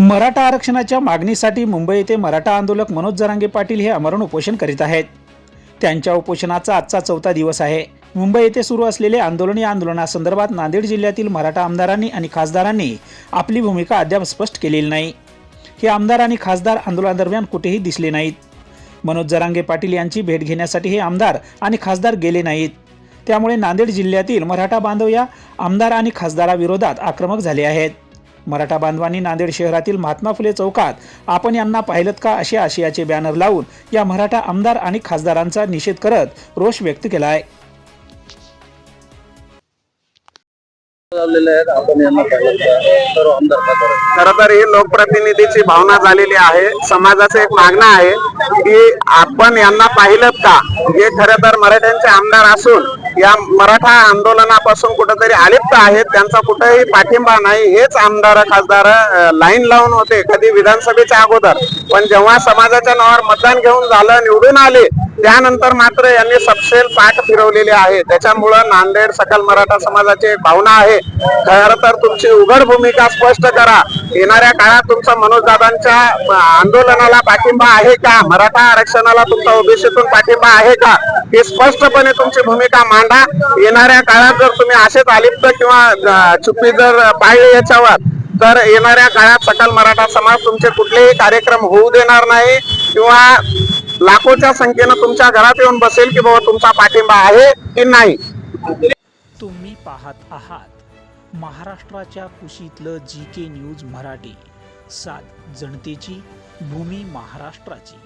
मराठा आरक्षणाच्या मागणीसाठी मुंबई येथे मराठा आंदोलक मनोज जरांगे पाटील हे आमरण उपोषण करीत आहेत. त्यांच्या उपोषणाचा आजचा चौथा दिवस आहे. मुंबई येथे सुरू असलेले आंदोलन या आंदोलनासंदर्भात नांदेड जिल्ह्यातील मराठा आमदारांनी आणि खासदारांनी आपली भूमिका अद्याप स्पष्ट केलेली नाही. हे आमदार आणि खासदार आंदोलनादरम्यान कुठेही दिसले नाहीत. मनोज जरांगे पाटील यांची भेट घेण्यासाठी हे आमदार आणि खासदार गेले नाहीत. त्यामुळे नांदेड जिल्ह्यातील मराठा बांधव या आमदार आणि खासदाराविरोधात आक्रमक झाले आहेत. मराठा बांधवांनी नांदेड शहरातील महात्मा फुले चौकात आपण यांना पाहिलं का असे आशयाचे बॅनर लावून या मराठा आमदार आणि खासदारांचा निषेध करत रोष व्यक्त केला आहे. खर तर ही लोकप्रतिनिधीची भावना झालेली आहे. समाजाचं एक मागणं आहे की आपण यांना पाहिलं का? हे खरं तर मराठ्यांचे आमदार असून या मराठा आंदोलनापासून कुठेतरी अलिप्त आहेत त्यांचा कुठेही पाठिंबा नाही. हेच आमदार खासदार लाईन लावून होते कधी विधानसभेच्या अगोदर. पण जेव्हा समाजाच्या नावावर मतदान घेऊन झालं निवडून आले त्यानंतर मात्र यांनी सपशेल पाठ फिरवलेली आहे. त्याच्यामुळं नांदेड सकल मराठा समाजाची एक भावना आहे. खर तर तुमची उघड भूमिका स्पष्ट करा. येणाऱ्या काळात तुमचा मनोजदादांच्या आंदोलनाला पाठिंबा आहे का? मराठा आरक्षणाला तुमचा ओबीसीतून पाठिंबा आहे का? हे स्पष्टपणे तुमची भूमिका मांडा. येणाऱ्या काळात जर तुम्ही असेच अलिप्त किंवा अं, चुप्पी जर पाळली याच्यावर तर येणाऱ्या काळात सकल मराठा समाज तुमचे कुठलेही कार्यक्रम होऊ देणार नाही किंवा लाखोच्या संख्येनं तुमच्या घरात येऊन बसेल की बाबा तुमचा पाठिंबा आहे की नाही? तुम्ही पाहत आहात महाराष्ट्राच्या कुशीतलं जी के न्यूज मराठी. सात जनतेची भूमी महाराष्ट्राची.